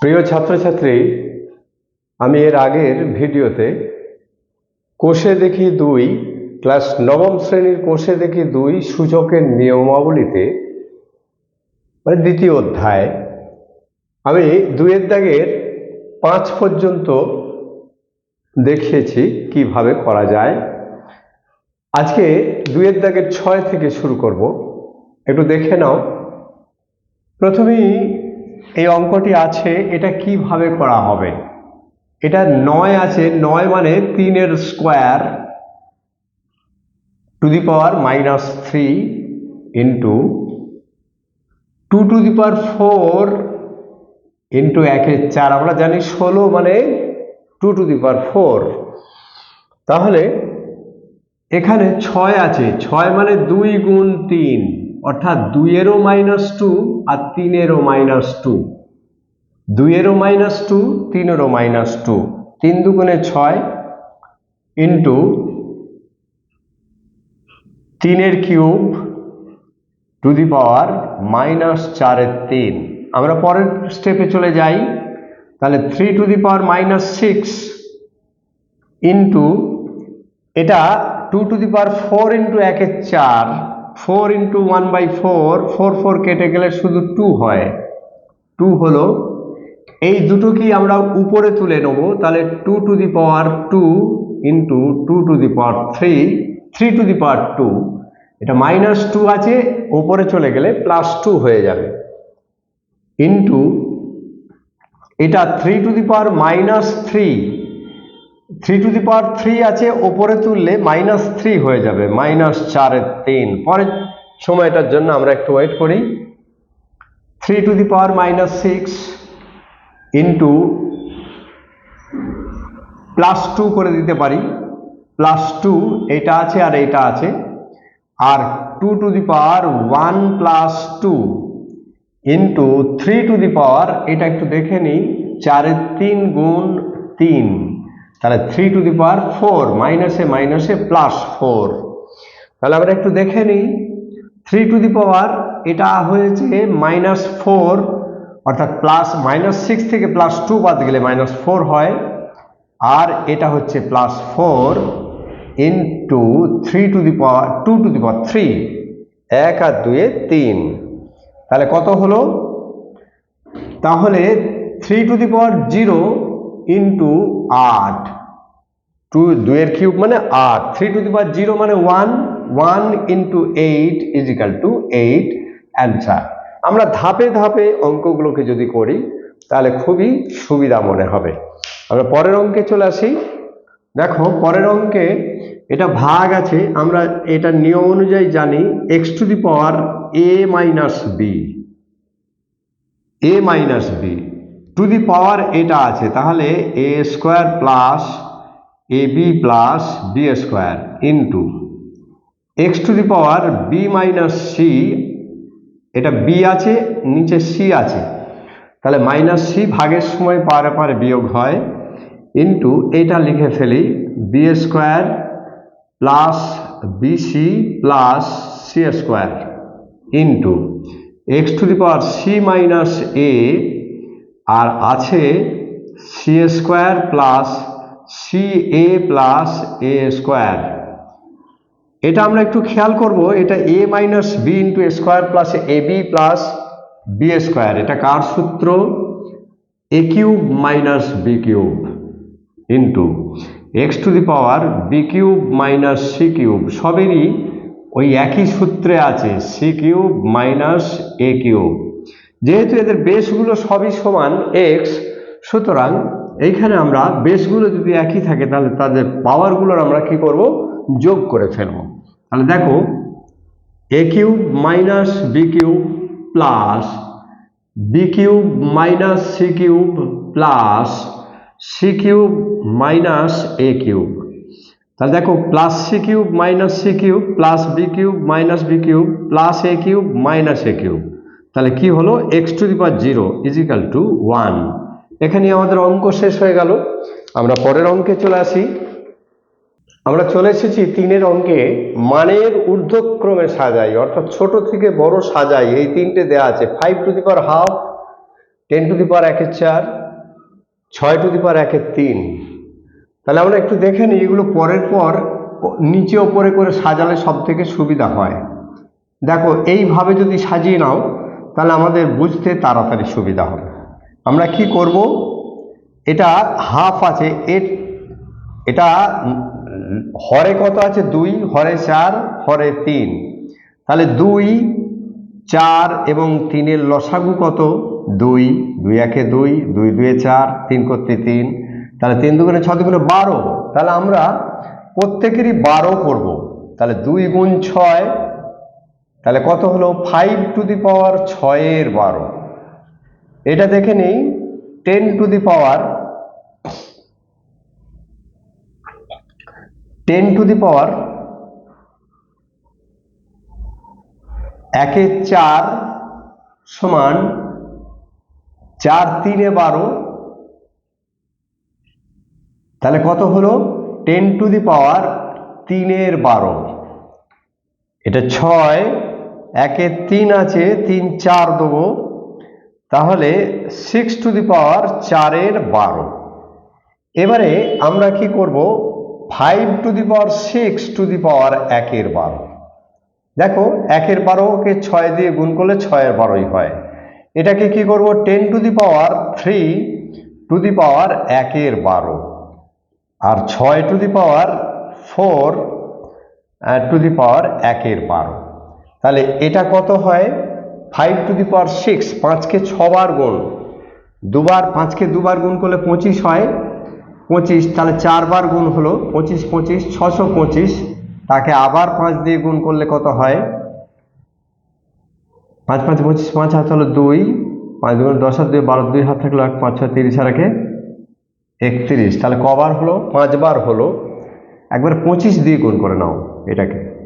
প্রিয় ছাত্রছাত্রী, আমি এর আগের ভিডিওতে কোষে দেখি দুই, ক্লাস নবম শ্রেণির কোষে দেখি দুই সূচকের নিয়মাবলীতে মানে দ্বিতীয় অধ্যায়, আমি দুয়ের দাগের পাঁচ পর্যন্ত দেখিয়েছি কীভাবে করা যায়। আজকে দুয়ের দাগের ছয় থেকে শুরু করব। একটু দেখে নাও। প্রথমেই এই অঙ্কটি আছে, এটা কীভাবে করা হবে? এটা নয় আছে, নয় মানে তিনের square to the power minus three into two to the power four into একের চার। আমরা জানি ষোলো মানে two to the power four তাহলে এখানে ছয় আছে, ছয় মানে দুই গুণ তিন। অর্থাৎ দুইয়েরও মাইনাস টু আর তিনেরও মাইনাস টু দুইয়েরও মাইনাস টু তিনেরও মাইনাস টু তিন দুগুণে ছয় ইন্টু তিনের cube to the power minus চারের তিন। আমরা পরের স্টেপে চলে যাই। তাহলে three to the power minus six into এটা two to the power four into একের চার। Four into one by four four four কেটে গেলে শুধু টু হয়। টু হলো, এই দুটো কি আমরা উপরে তুলে নেব, তাহলে two to the power two into two to the power three three to the power two. এটা মাইনাস টু আছে, ওপরে চলে গেলে প্লাস টু হয়ে যাবে। ইন্টু, এটা three to the power minus three three to the power three আছে, ওপরে তুললে মাইনাস থ্রি হয়ে যাবে, মাইনাস চারের তিন। পরের সময়টার জন্য আমরা একটু ওয়েট করি। Three to the power minus six into plus two করে দিতে পারি। প্লাস টু এটা আছে আর এটা আছে। আর two to the power one plus two into three to the power, এটা একটু দেখে নিই চারের তিন গুণ তিন। তাহলে three to the power four মাইনাসে মাইনাসে প্লাস ফোর তাহলে আমরা একটু দেখে নিই থ্রি টু দি পাওয়ার এটা হয়েছে মাইনাস ফোর অর্থাৎ প্লাস মাইনাস সিক্স থেকে প্লাস টু বাদ গেলে মাইনাস ফোর হয়, আর এটা হচ্ছে plus four into three two the power two two the power three এক আর দুয়ে তিন। তাহলে কত হলো? তাহলে three two the power zero into আট টু দুয়ের কিউব মানে আট three two the power zero মানে one one into eight is equal to eight answer আমরা ধাপে ধাপে অঙ্কগুলোকে যদি করি, তাহলে খুবই সুবিধা মনে হবে। আমরা পরের অঙ্কে চলে আসি। দেখো, পরের অঙ্কে এটা ভাগ আছে। আমরা এটা নিয়ম অনুযায়ী জানি X to the power A minus B A minus B to the power এটা আছে, তাহলে A square plus A B plus B square into X to the power B minus C, এটা বি আছে, নিচে সি আছে, তাহলে minus C ভাগের সময় পারে পারে বিয়োগ হয় ইন্টু এটা লিখে ফেলি, B square plus B C plus C square into X to the power C minus A আর আছে C square plus C A plus A square এটা আমরা একটু খেয়াল করব, এটা A minus B into square plus A B plus B square এটা কার সূত্র? A cube minus B cube into X to the power B cube minus C cube সবেরই ওই একই সূত্রে আছে C cube minus A cube যেহেতু এদের বেসগুলো সবই সমান এক্স সুতরাং এইখানে আমরা বেসগুলো যদি একই থাকে, তাহলে তাদের পাওয়ারগুলোর আমরা কি করব? যোগ করে ফেলব। তাহলে দেখো A cube minus B cube plus B cube minus C cube plus C cube minus A cube তাহলে দেখো plus C cube minus C cube plus B cube minus B cube plus A cube minus A cube তাহলে কি হলো? X to the power zero equal to one এখানে আমাদের অঙ্ক শেষ হয়ে গেল। আমরা পরের অঙ্কে চলে আসি। আমরা চলে এসেছি তিনের অঙ্কে। মানের ঊর্ধ্বক্রমে সাজাই, অর্থাৎ ছোট থেকে বড় সাজাই। এই তিনটে দেয়া আছে। Five to the power half ten to the power একের চার, ছয় টু দি পাওয়ার একের তিন। তাহলে আমরা একটু দেখে নিই, এগুলো পরের পর নিচে ওপরে করে সাজালে সব থেকে সুবিধা হয়। দেখো, এইভাবে যদি সাজিয়ে নাও তাহলে আমাদের বুঝতে তাড়াতাড়ি সুবিধা হবে। আমরা কি করব? এটা হাফ আছে, এর, এটা হরে কত আছে? দুই, হরে চার, হরে তিন। তাহলে দুই, চার এবং তিনের লসাগু কত? দুই দুই একে দুই দুই দুয়ে চার, তিন করতে তিন। তাহলে তিন দুগুণে ছ দুগুণে বারো। তাহলে আমরা প্রত্যেকেরই বারো করব। তাহলে দুই গুণ ছয় তাহলে কত হলো? ফাইভ টু দি পাওয়ার ছয়ের বারো। এটা দেখে নিই ten to the power ten to the power একে চার সমান চার তিনে বারো। তাহলে কত হলো? টেন টু দি পাওয়ার তিনের বারো। এটা ছয় একে তিন আছে, তিন চার দেবো। তাহলে সিক্স টু দি পাওয়ার চারের বারো। এবারে আমরা কি করব? Five to the power six to the power একের বারো। দেখো, একের বারোকে ছয় দিয়ে গুণ করলে ছয়ের বারোই হয়। এটাকে কি করব? Ten to the power three to the power একের বারো। আর ছয় to the power four to the power একের বারো। তাহলে এটা কত হয়? Five to the power six পাঁচকে ছবার গুণ। দুবার, পাঁচকে দুবার গুণ করলে পঁচিশ হয়। পঁচিশ, তাহলে চারবার গুণ হলো পঁচিশ পঁচিশ, ছশো পঁচিশ। তাকে আবার পাঁচ দিয়ে গুণ করলে কত হয়? পাঁচ পাঁচ, পঁচিশ, পাঁচ হাত হলো দুই। পাঁচ দুগুণ দশ হাত দুই, বারো, দুই, হাত থাকল এক পাঁচ, ছয়, তিরিশ, আর একে একত্রিশ। তাহলে কবার হলো? পাঁচবার হলো। একবার পঁচিশ দিয়ে গুণ করে নাও এটাকে।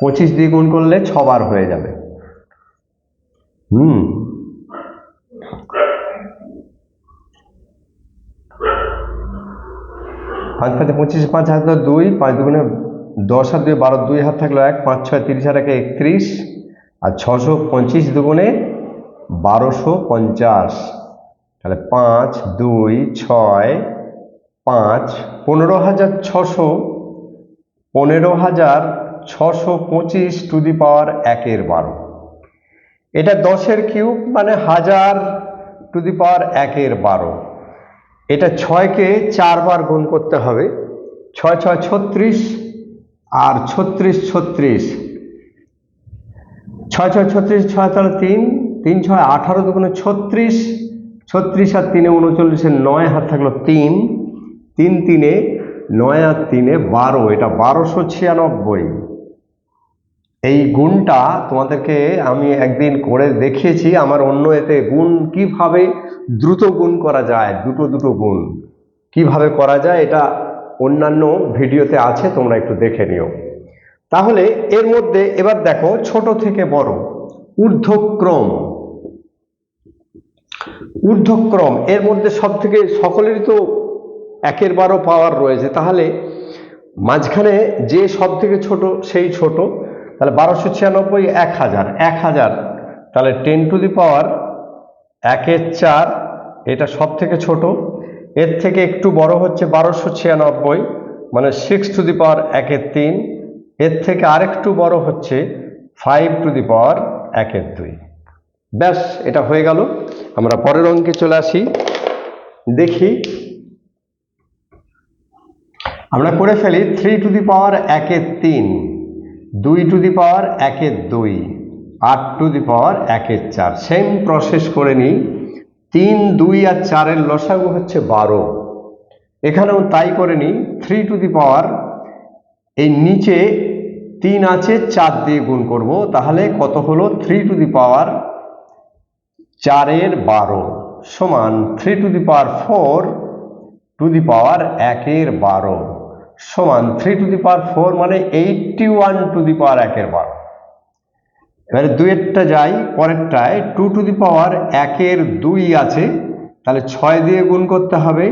পঁচিশ দিয়ে গুণ করলে ছবার হয়ে যাবে। হুম। পাঁচ পাঁচে পঁচিশ, পাঁচ হাত দুই, পাঁচ দুগুণে দশ হাত দুই, বারো, দুই হাত থাকল এক, পাঁচ ছয়, তিরিশ আর একে একত্রিশ, আর ছশো পঁচিশ দুগুণে বারোশো পঞ্চাশ। তাহলে পাঁচ, দুই, ছয়, পাঁচ, পনেরো হাজার ছশো পনেরো হাজার ছশো পঁচিশ টু দি পাওয়ার একের বারো। এটা দশের কিউব মানে হাজার টু দি পাওয়ার একের বারো। এটা ছয়কে চারবার গুণ করতে হবে। ছয় ছয়, ছত্রিশ আর ছত্রিশ ছত্রিশ। ছয় ছয়, ছত্রিশ, ছয়, তাহলে তিন। তিন, ছয়, আঠারো দুগুণে ছত্রিশ। ছত্রিশ আর তিনে উনচল্লিশে নয় হাত থাকল তিন। তিন, তিনে নয় আর তিনে বারো। এটা বারোশো ছিয়ানব্বই। এই গুণটা তোমাদেরকে আমি একদিন করে দেখিয়েছি, আমার অন্য এতে গুণ কীভাবে দ্রুত গুণ করা যায়, দুটো দুটো গুণ কীভাবে করা যায়, এটা অন্যান্য ভিডিওতে আছে, তোমরা একটু দেখে নিও। তাহলে এর মধ্যে এবার দেখো, ছোট থেকে বড়, ঊর্ধ্বক্রম। ঊর্ধ্বক্রম, এর মধ্যে সব থেকে সকলেরই তো একের বারো পাওয়ার রয়েছে, তাহলে মাঝখানে যে সব থেকে ছোট, সেই ছোট। তাহলে বারোশো ছিয়ানব্বই, এক হাজার এক হাজার। তাহলে টেন টু দি পাওয়ার একের চার, এটা সব থেকে ছোট। এর থেকে একটু বড় হচ্ছে বারোশো ছিয়ানব্বই মানে সিক্স টু দি পাওয়ার একের তিন। এর থেকে আরেকটু বড় হচ্ছে ফাইভ টু দি পাওয়ার একের দুই। ব্যাস, এটা হয়ে গেল। আমরা পরের অঙ্কে চলে আসি। দেখি। আমরা করে ফেলি থ্রি টু দি পাওয়ার একের তিন। দুই টু দি পাওয়ার একের দুই, আট টু দি পাওয়ার একের চার। সেম প্রসেস করে নিই। তিন, দুই আর চারের লসাগু হচ্ছে বারো। এখানেও তাই করে নিই। থ্রি টু দি পাওয়ার এই নিচে তিন আছে, চার দিয়ে গুণ করব। তাহলে কত হলো? থ্রি টু দি পাওয়ার চারের বারো সমান three to the power four to the power একের বারো। সমান three to the power four মানে eighty one to the power একের বারো এবারে দুয়েরটা যাই, পরেরটায় টু টু দি পাওয়ার একের দুই আছে, তাহলে ছয় দিয়ে গুণ করতে হবে,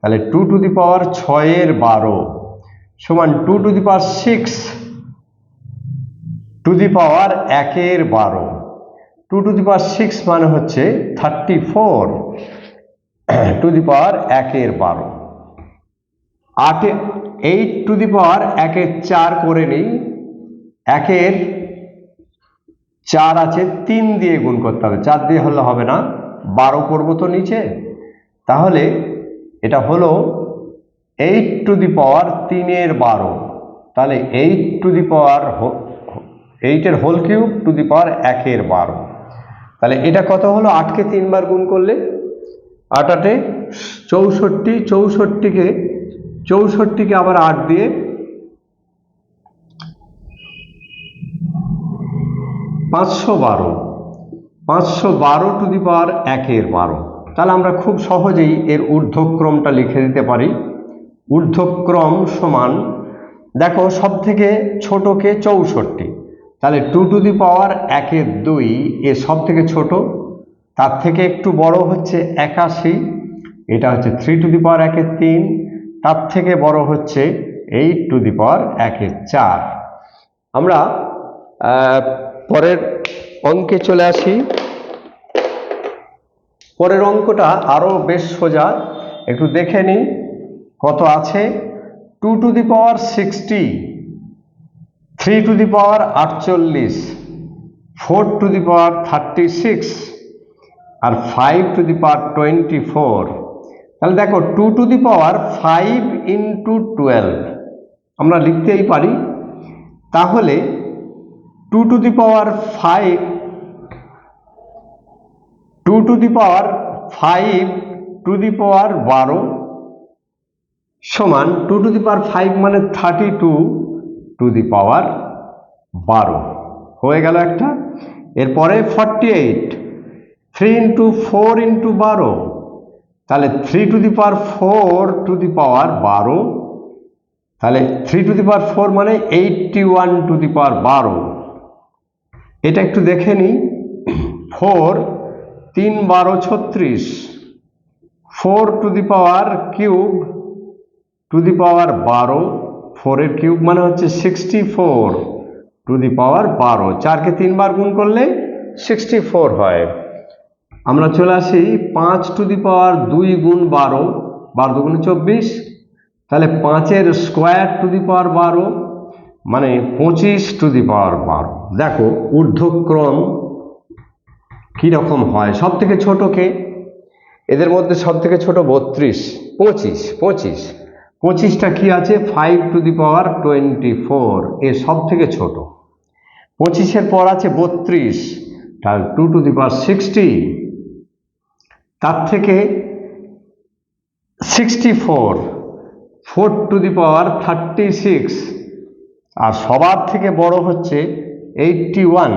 তাহলে টু টু দি পাওয়ার ছয়ের বারো সমান two to the power six to the power একের বারো। Two to the power six মানে হচ্ছে thirty four to the power একের বারো। আটে এইট টু দি পাওয়ার একের চার করে নিই। একের চার আছে, তিন দিয়ে গুণ করতে হবে। চার দিয়ে হলে হবে না, বারো করব তো নিচে। তাহলে এটা হলো এইট টু দি পাওয়ার তিনের বারো। তাহলে এইট টু দি পাওয়ার এইটের whole cube to the power একের বারো। তাহলে এটা কত হলো? আটকে তিনবার গুণ করলে? আট আটে চৌষট্টি, চৌষট্টিকে চৌষট্টিকে আবার আট দিয়ে পাঁচশো বারো পাঁচশো বারো টু দি পাওয়ার একের বারো। তাহলে আমরা খুব সহজেই এর ঊর্ধ্বক্রমটা লিখে দিতে পারি। ঊর্ধ্বক্রম সমান, দেখো সব থেকে ছোটকে চৌষট্টি। তাহলে টু টু দি পাওয়ার একের দুই এ সব থেকে ছোট, তার থেকে একটু বড় হচ্ছে একাশি। এটা হচ্ছে থ্রি টু দি পাওয়ার একের তিন তার থেকে বড় হচ্ছে এইট টু দি পাওয়ার একের চার। আমরা পরের অঙ্কে চলে আসি। পরের অঙ্কটা আরও বেশ সোজা। একটু দেখে নিই কত আছে। Two to the power sixty three to the power আটচল্লিশ four to the power thirty six R five to the power twenty four তাহলে দেখো two to the power five into twelve আমরা লিখতেই পারি। তাহলে two to the power five two to the power five to the power বারো সমান two to the power five মানে thirty two to the power বারো। হয়ে গেল একটা। এরপরে forty eight three into four into বারো। তাহলে three to the power four to the power বারো। তাহলে three to the power four মানে eighty one to the power বারো। এটা একটু দেখে নিই ফোর তিন, বারো, ছত্রিশ। Four to the power cube to the power বারো। ফোরের কিউব মানে হচ্ছে sixty four to the power বারো। চারকে তিনবার গুণ করলে সিক্সটি ফোর হয়। আমরা চলে আসি পাঁচ টু দি পাওয়ার দুই গুণ বারো বারো দুগুণে চব্বিশ। তাহলে পাঁচের স্কোয়ার টু দি পাওয়ার বারো মানে পঁচিশ টু দি পাওয়ার বারো। দেখো, ঊর্ধ্বক্রম কীরকম হয়? সব থেকে ছোটোকে এদের মধ্যে সব থেকে ছোট বত্রিশ। পঁচিশ পঁচিশ। পঁচিশটা কি আছে? Five to the power twenty four এ সব থেকে ছোট। পঁচিশের পর আছে বত্রিশ। Two to the power sixty. তার থেকে sixty four four to the power thirty six আর সবার থেকে বড় হচ্ছে এইটটি ওয়ান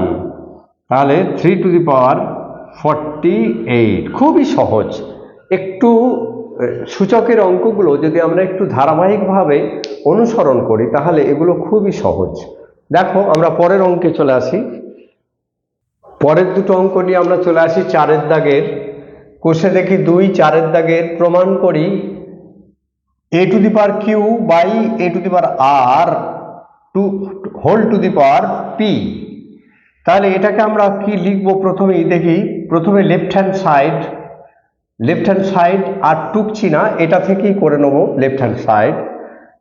তাহলে three to the power forty eight খুবই সহজ। একটু সূচকের অঙ্কগুলো যদি আমরা একটু ধারাবাহিকভাবে অনুসরণ করি, তাহলে এগুলো খুবই সহজ। দেখো, আমরা পরের অঙ্কে চলে আসি। পরের দুটো অঙ্ক নিয়ে আমরা চলে আসি, চারের দাগের। কোষে দেখি দুই চারের দাগের প্রমাণ করি। A to the power q by a to the power r to whole to the power p তাহলে এটাকে আমরা কি লিখব প্রথমেই? দেখি, প্রথমে left hand side left hand side আর টুকছি না, এটা থেকেই করে নেব লেফট হ্যান্ড সাইড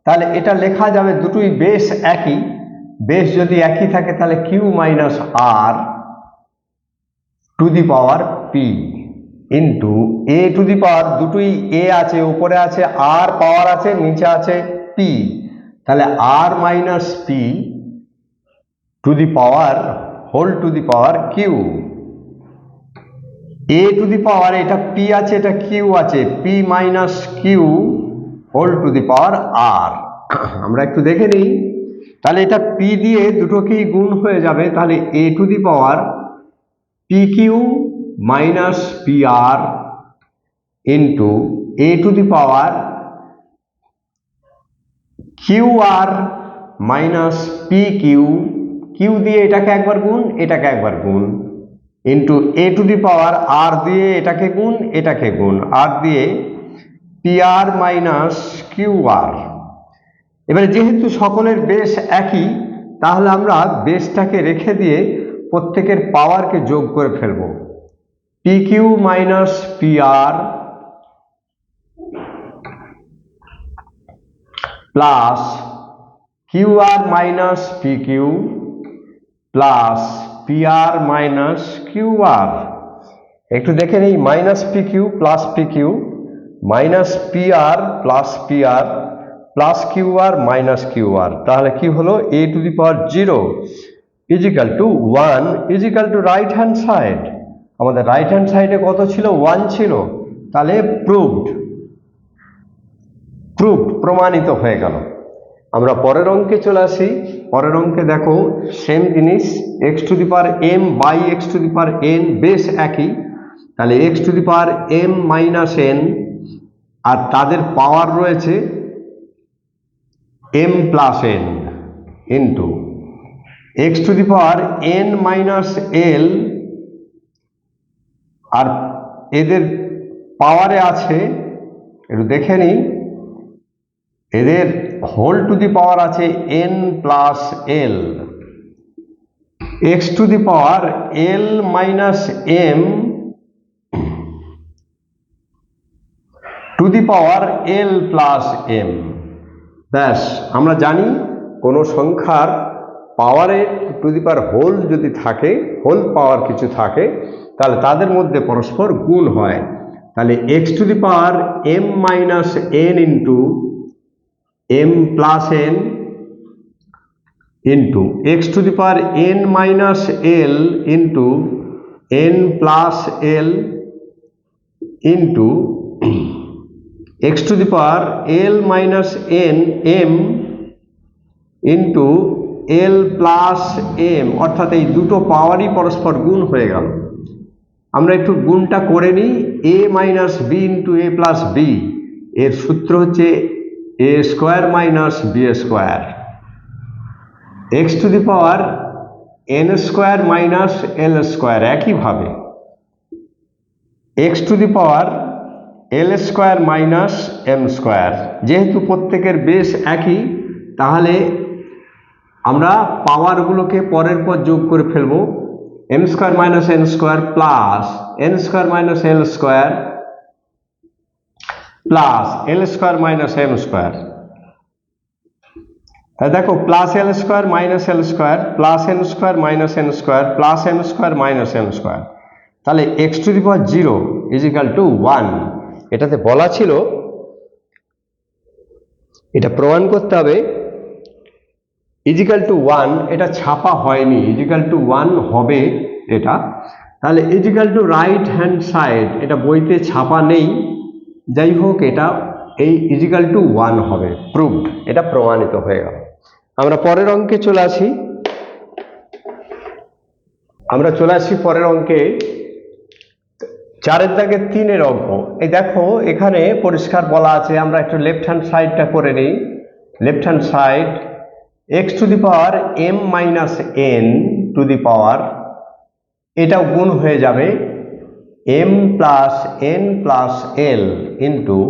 তাহলে এটা লেখা যাবে দুটোই বেশ একই। বেশ যদি একই থাকে তাহলে q minus r to the power p into a to the power দুটোই এ আছে, উপরে আছে আর পাওয়ার আছে, নিচে আছে পি তাহলে r minus p to the power whole to the power q a to the power এটা পি আছে, এটা কিউ আছে p minus q whole to the power r আমরা একটু দেখে নিই। তাহলে এটা পি দিয়ে দুটোকেই গুণ হয়ে যাবে, তাহলে a to the power p q minus p r into a to the power q r minus p q q দিয়ে এটাকে একবার গুণ, এটাকে একবার গুণ। Into A to the power আর দিয়ে এটাকে গুণ এটাকে গুণ। আর দিয়ে p r minus q r এবারে যেহেতু সকলের বেশ একই, তাহলে আমরা বেশটাকে রেখে দিয়ে প্রত্যেকের পাওয়ারকে যোগ করে ফেলব। P q minus p r plus q r minus p q plus p r minus q r একটু দেখে নিই minus p q plus p q minus p r plus p r plus q r minus q r তাহলে কি হলো? A to the power zero equal to one equal to right hand side আমাদের right hand সাইডে কত ছিল? One ছিল। তাহলে proved proved প্রমাণিত হয়ে গেল। আমরা পরের অঙ্কে চলে আসি। পরের অঙ্কে দেখো সেম জিনিস x to the power m by x to the power n বেশ একই। তাহলে x to the power m minus n আর তাদের পাওয়ার রয়েছে m plus n into x to the power n minus l আর এদের পাওয়ারে আছে, একটু দেখে নিই। এদের হোল টু দি পাওয়ার আছে n plus l x to the power l minus m to the power l plus m ব্যাস, আমরা জানি কোনো সংখ্যার পাওয়ারে টু দি পাওয়ার হোল যদি থাকে হোল পাওয়ার কিছু থাকে তাহলে তাদের মধ্যে পরস্পর গুণ হয়। তাহলে x to the power m minus n into m plus n into x to the power n minus l into n plus l into x to the power l minus n m into l plus m অর্থাৎ এই দুটো পাওয়ারই পরস্পর গুণ হয়ে গেল। আমরা একটু গুণটা করে নিই a minus b into a plus b এর সূত্র হচ্ছে a square minus b square x to the power n square minus l square একইভাবে। X to the power l square minus m square যেহেতু প্রত্যেকের বেশ একই, তাহলে আমরা পাওয়ারগুলোকে পরের পর যোগ করে ফেলব। M square minus n square plus n square minus l square plus l square minus m square দেখো plus l square minus l square plus n square minus n square plus m square minus m square তাহলে x to the power zero equal to one এটাতে বলা ছিল, এটা প্রমাণ করতে হবে is equal to one এটা ছাপা হয়নি। ইজিক্যাল টু ওয়ান হবে এটা। তাহলে equal to right hand side এটা বইতে ছাপা নেই। যাই হোক, এটা এই ইজিক্যাল টু ওয়ান হবে। প্রুভড এটা প্রমাণিত হয়ে গেল। আমরা পরের অঙ্কে চলে আসি। আমরা চলে আসি পরের অঙ্কে। চারের দাগের তিনের অঙ্ক। এই দেখো, এখানে পরিষ্কার বলা আছে। আমরা একটু লেফট হ্যান্ড সাইডটা করে নিই। Left hand side x to the power m minus n to the power এটাও গুণ হয়ে যাবে m plus n plus l into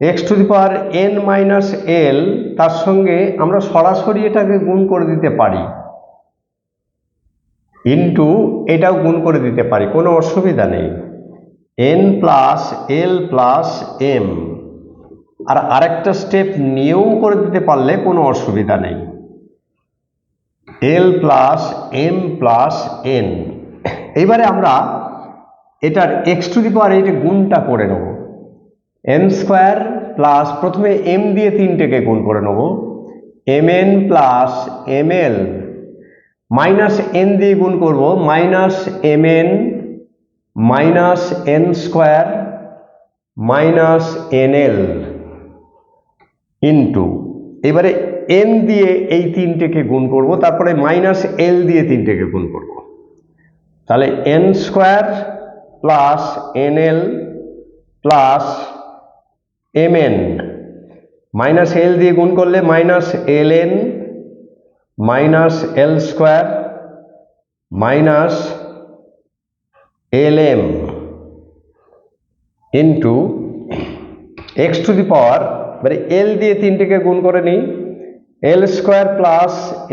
x to the power n minus l তার সঙ্গে আমরা সরাসরি এটাকে গুণ করে দিতে পারি। ইন্টু এটাও গুণ করে দিতে পারি, কোনো অসুবিধা নেই। N plus l plus m আর আরেকটা স্টেপ নিয়েও করে দিতে পারলে কোনো অসুবিধা নেই। L plus m plus n এইবারে আমরা এটার এক্স টু দি পাওয়ার এইটা গুণটা করে নেব। এম স্কোয়ার প্লাস প্রথমে এম দিয়ে তিনটেকে গুণ করে নেব। M n plus m l minus n দিয়ে গুণ করব। Minus m n minus n square minus n l into এবারে এন দিয়ে এই তিনটেকে গুণ করব, তারপরে মাইনাস এল দিয়ে তিনটেকে গুণ করব। তাহলে n square plus n l plus m n minus l দিয়ে গুণ করলে minus l n minus l square minus l m into x to the power মানে এল দিয়ে তিনটিকে গুণ করে নিই। L square plus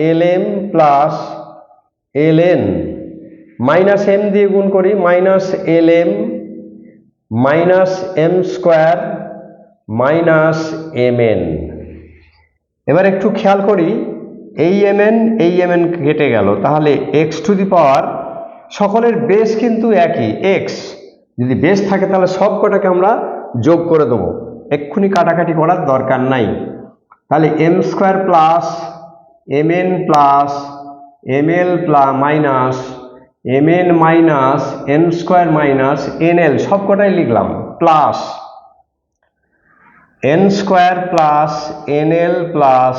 l m plus l n minus m দিয়ে গুণ করি minus l m minus m square minus m n এবার একটু খেয়াল করি, এই এম এন এই এম এন কেটে গেল, তাহলে এক্স টু দি পাওয়ার সকলের বেস কিন্তু একই এক্স যদি বেস থাকে তাহলে সব কটাকে আমরা যোগ করে দেবো। এক্ষুনি কাটাকাটি করার দরকার নাই। তাহলে m square plus m n plus m l plus minus m n minus n square minus n l সব কটাই লিখলাম plus n square plus n l plus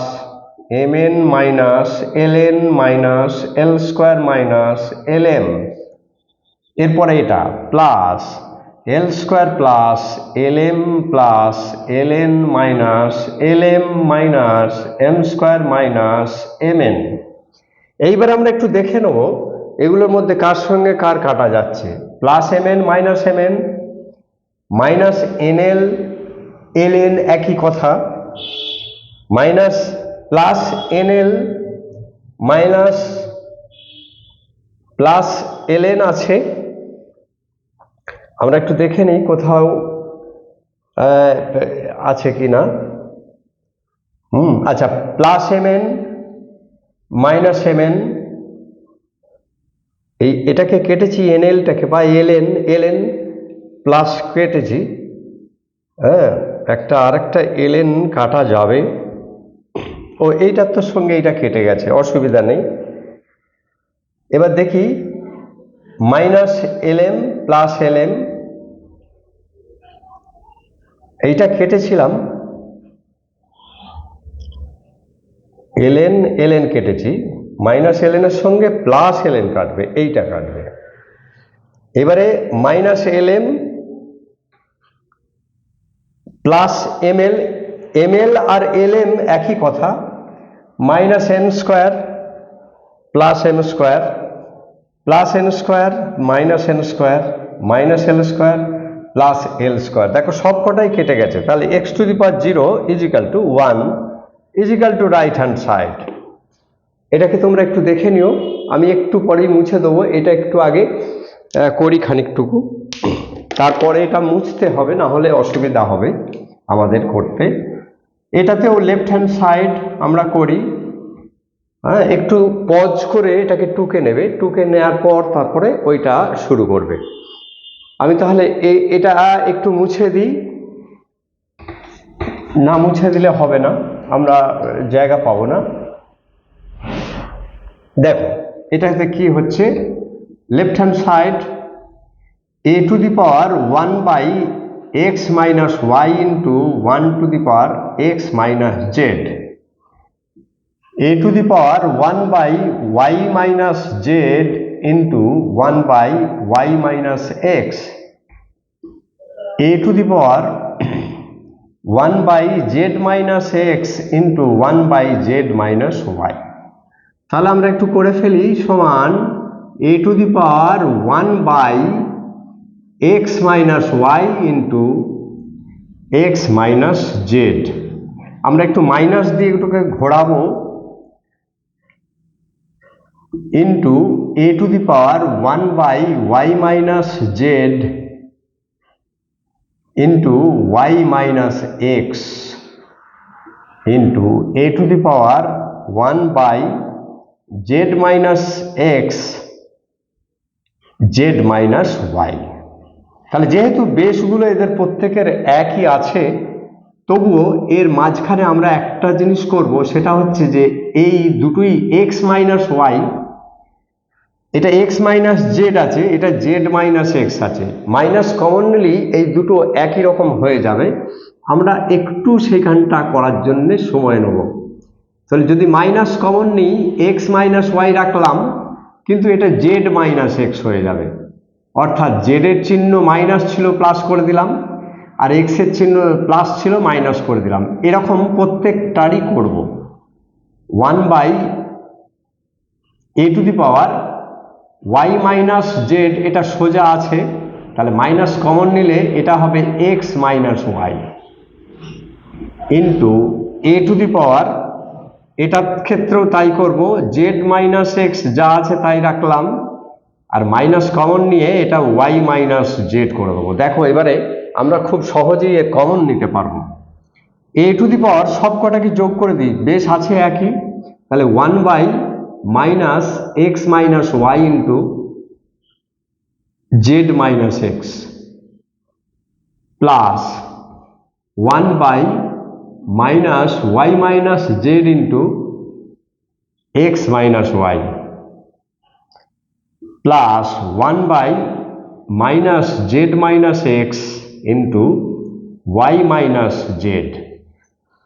m n minus l n minus l square minus l m এরপরে এটা plus l square plus l m plus l n minus l m minus m square minus m n এইবার আমরা একটু দেখে নেব, এগুলোর মধ্যে কার সঙ্গে কার কাটা যাচ্ছে। Plus m n minus m n minus n l l n একই কথা। Minus plus n l minus plus l n আছে। আমরা একটু দেখে নিই কোথাও আছে কি না। হুম আচ্ছা plus m n minus m n এই, এটাকে কেটেছি এন এলটাকে বা l n l n plus কেটেছি। হ্যাঁ একটা আরেকটা এল এন কাটা যাবে। ও, এইটার তো সঙ্গে এইটা কেটে গেছে, অসুবিধা নেই। এবার দেখি minus L M plus L M এইটা কেটেছিলাম। এলএন এলএন কেটেছি। মাইনাস এলএনের সঙ্গে প্লাস এলএন কাটবে, এইটা কাটবে। এবারে minus LM plus ML ML আর এলএম একই কথা। Minus n square plus m square plus n square minus n square minus l square plus l square দেখো সব কটাই কেটে গেছে। তাহলে x to the power zero equal to one equal to right hand side এটাকে তোমরা একটু দেখে নিও। আমি একটু পরেই মুছে দেবো। এটা একটু আগে করি খানিকটুকু। তারপরে এটা মুছতে হবে, না হলে অসুবিধা হবে আমাদের করতে। এটাতেও লেফট হ্যান্ড সাইড আমরা করি। হ্যাঁ একটু পজ করে এটাকে টুকে নেবে। টুকে নেওয়ার পর তারপরে ওইটা শুরু করবে। আমি তাহলে এটা একটু মুছে দিই। না মুছে দিলে হবে না। আমরা জায়গা পাবো না। দেখো, এটাতে কি হচ্ছে? Left hand side a to the power one by x minus y into one to the power x minus z a to the power 1 by y minus z into 1 by y minus x a to the power 1 by z minus x into 1 by z minus y তাহলে আমরা একটু করে ফেলি সমান a to the power 1 by x minus y into x minus z আমরা একটু minus দিয়ে এটাকে ঘোরাবো into a to the power one by y minus z into y minus x into a to the power one by z minus x z minus y তাহলে যেহেতু বেসগুলো এদের প্রত্যেকের একই আছে তবুও এর মাঝখানে আমরা একটা জিনিস করব, সেটা হচ্ছে যে এই দুটোই এক্স মাইনাস ওয়াই এটা এক্স মাইনাস জেড আছে, এটা জেড মাইনাস এক্স আছে। মাইনাস কমনলি এই দুটো একই রকম হয়ে যাবে। আমরা একটু সেখানটা করার জন্যে সময় নেব। তাহলে যদি মাইনাস কমন নিই এক্স মাইনাস ওয়াই রাখলাম, কিন্তু এটা জেড মাইনাস এক্স হয়ে যাবে। অর্থাৎ জেডের চিহ্ন মাইনাস ছিল প্লাস করে দিলাম। আর এক্সের চিহ্ন প্লাস ছিল মাইনাস করে দিলাম। এরকম প্রত্যেকটারই করব। One by A to the power Y minus Z এটা সোজা আছে। তাহলে মাইনাস কমন নিলে এটা হবে X minus Y into A to the power এটার ক্ষেত্রেও তাই করব। জেড মাইনাস এক্স যা আছে তাই রাখলাম। আর মাইনাস কমন নিয়ে এটা ওয়াই মাইনাস জেড করে দেবো। দেখো এবারে আমরা খুব সহজেই এ কমন নিতে পারব। এ টু দি পাওয়ার সব কটাকে যোগ করে দিই। বেশ আছে একই। তাহলে one by minus X minus Y into Z minus X plus one by minus Y minus Z into X minus Y plus one by minus Z minus X into Y minus Z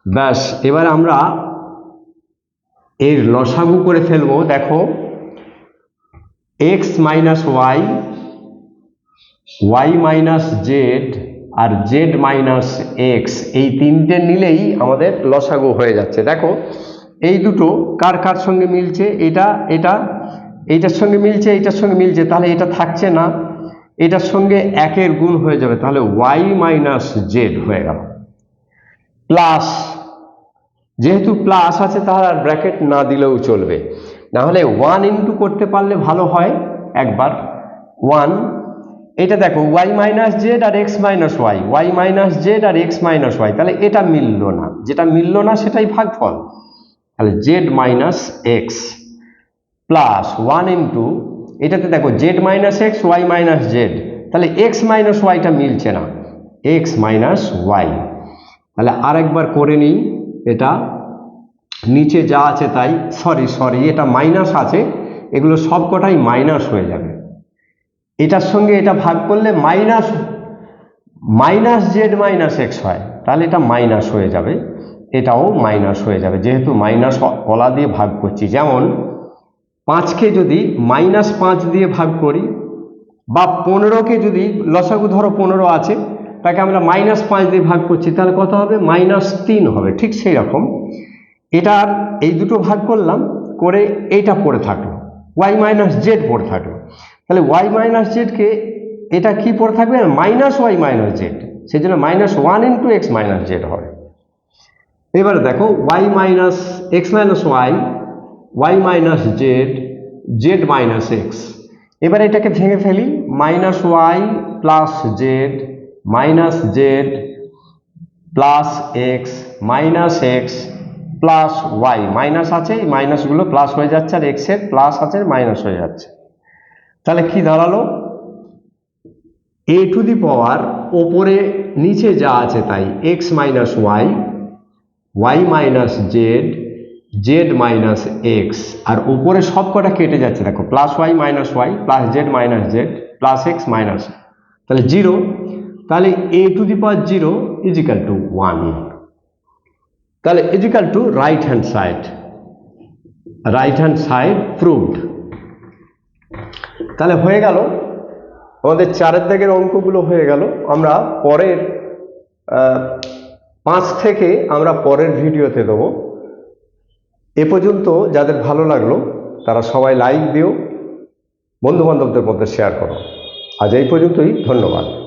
ব্যাস, এবার আমরা এর লসাগু করে ফেলব, দেখো X minus Y Y minus Z আর Z minus x এই তিনটে নিলেই আমাদের লসাগু হয়ে যাচ্ছে। দেখো, এই দুটো কার কার সঙ্গে মিলছে? এটা এটা, এইটার সঙ্গে মিলছে, এইটার সঙ্গে মিলছে, তাহলে এটা থাকছে না। এটার সঙ্গে একের গুণ হয়ে যাবে। তাহলে ওয়াই মাইনাস জেড হয়ে গেল। প্লাস যেহেতু প্লাস আছে তাহলে আর ব্র্যাকেট না দিলেও চলবে। না হলে ওয়ান ইন্টু করতে পারলে ভালো হয়। একবার ওয়ান এটা দেখো ওয়াই মাইনাস জেড আর X minus Y Y minus Z আর এক্স মাইনাস ওয়াই তাহলে এটা মিলল না। যেটা মিলল না সেটাই ভাগফল। তাহলে Z minus X plus one into এটাতে দেখো Z minus X Y minus Z তাহলে এক্স মাইনাস ওয়াইটা মিলছে না। এক্স মাইনাস ওয়াই তাহলে আরেকবার করে নিই এটা। নিচে যা আছে তাই। সরি সরি এটা মাইনাস আছে। এগুলো সব কটাই মাইনাস হয়ে যাবে। এটার সঙ্গে এটা ভাগ করলে minus minus Z minus X হয়। তাহলে এটা মাইনাস হয়ে যাবে। এটাও মাইনাস হয়ে যাবে। যেহেতু মাইনাস কলা দিয়ে ভাগ করছি। যেমন পাঁচকে যদি মাইনাস পাঁচ দিয়ে ভাগ করি বা পনেরোকে যদি লসাগু ধরো পনেরো আছে, তাকে আমরা মাইনাস পাঁচ দিয়ে ভাগ করছি, তাহলে কত হবে? মাইনাস তিন হবে, ঠিক সেই রকম এটার এই দুটো ভাগ করলাম, করে এইটা পড়ে থাকল, ওয়াই মাইনাস জেড পড়ে থাকল। তাহলে ওয়াই মাইনাস জেডকে এটা কি পড়ে থাকবে? মাইনাস ওয়াই মাইনাস জেড সেই জন্য minus one into X minus Z হবে। এবারে দেখো, Y minus X minus Y Y minus Z Z minus X এবার এটাকে ভেঙে ফেলি minus Y plus Z minus Z plus X minus X plus Y minus আছে, এই মাইনাসগুলো প্লাস হয়ে যাচ্ছে আর এক্সের প্লাস আছে মাইনাস হয়ে যাচ্ছে। তাহলে কি দাঁড়াল? এ টু দি পাওয়ার ওপরে নিচে যা আছে তাই X minus Y Y minus Z Z minus X আর উপরে সব কটা কেটে যাচ্ছে, দেখো plus Y minus Y plus Z minus Z plus X minus তাহলে জিরো তাহলে A to the power zero equal to one তাহলে equal to right hand side right hand side proved তাহলে হয়ে গেল, আমাদের চারের দাগের অঙ্কগুলো হয়ে গেল, আমরা পরের পাঁচ থেকে আমরা পরের ভিডিওতে দেবো। এ পর্যন্ত যাদের ভালো লাগল, তারা সবাই লাইক দিও, বন্ধুবান্ধবদের মধ্যে শেয়ার করো। আজ এই পর্যন্তই, ধন্যবাদ।